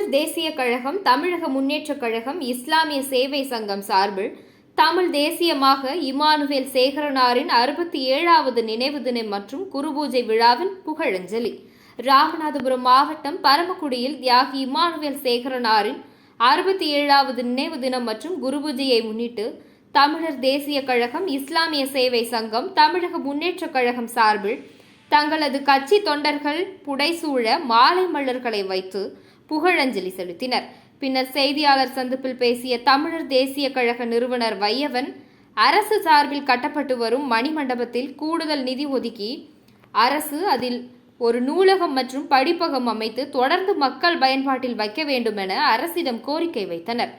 கழகம் தமிழக முன்னேற்றக் கழகம் இஸ்லாமிய சேவை சங்கம் சார்பில் தமிழ் தேசியமாக இமானுவேல் சேகரனாரின் அறுபத்தி ஏழாவது நினைவு தினம் மற்றும் குருபூஜை விழாவில் புகழஞ்சலி. ராமநாதபுரம் மாவட்டம் பரமக்குடியில் தியாகி இமானுவேல் சேகரனாரின் அறுபத்தி ஏழாவது நினைவு தினம் மற்றும் குருபூஜையை முன்னிட்டு தமிழர் தேசிய கழகம் இஸ்லாமிய சேவை சங்கம் தமிழக முன்னேற்றக் கழகம் சார்பில் தங்களது கட்சி தொண்டர்கள் புடைசூழ மாலை மலர்களை வைத்து புகழஞ்சலி செலுத்தினர். பின்னர் செய்தியாளர் சந்திப்பில் பேசிய தமிழர் தேசிய கழக நிறுவனர் வையவன் அரசு சார்பில் கட்டப்பட்டு வரும் மணிமண்டபத்தில் கூடுதல் நிதி ஒதுக்கி அரசு அதில் ஒரு நூலகம் மற்றும் படிப்பகம் அமைத்து தொடர்ந்து மக்கள் பயன்பாட்டில் வைக்க வேண்டும் என அரசிடம் கோரிக்கை வைத்தனர்.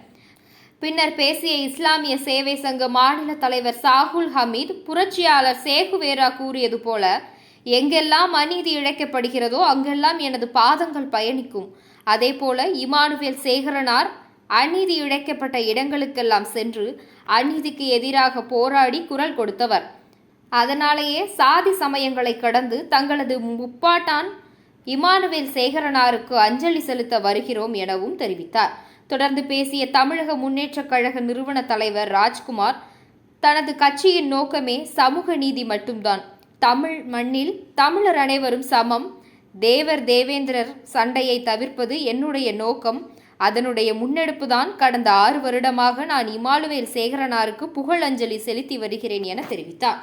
பின்னர் பேசிய இஸ்லாமிய சேவை சங்க மாநில தலைவர் சாகுல் ஹமீத் புரட்சியாளர் சேகுவேரா கூறியது போல எங்கெல்லாம் அநீதி இழைக்கப்படுகிறதோ அங்கெல்லாம் எனது பாதங்கள் பயணிக்கும். அதேபோல இமானுவேல் சேகரனார் அநீதி இழைக்கப்பட்ட இடங்களுக்கெல்லாம் சென்று அநீதிக்கு எதிராக போராடி குரல் கொடுத்தவர். அதனாலேயே சாதி சமயங்களை கடந்து தங்களது முப்பாட்டான் இமானுவேல் சேகரனாருக்கு அஞ்சலி செலுத்த வருகிறோம் எனவும் தெரிவித்தார். தொடர்ந்து பேசிய தமிழக முன்னேற்றக் கழக நிறுவன தலைவர் ராஜ்குமார் தனது கட்சியின் நோக்கமே சமூக நீதி மட்டும்தான். தமிழ் மண்ணில் தமிழர் அனைவரும் சமம் தேவர் தேவேந்திரர் சண்டையை தவிர்ப்பது என்னுடைய நோக்கம். அதனுடைய முன்னெடுப்புதான் கடந்த ஆறு வருடமாக நான் இமாலுவேல் சேகரனாருக்கு புகழஞ்சலி செலுத்தி வருகிறேன் என தெரிவித்தார்.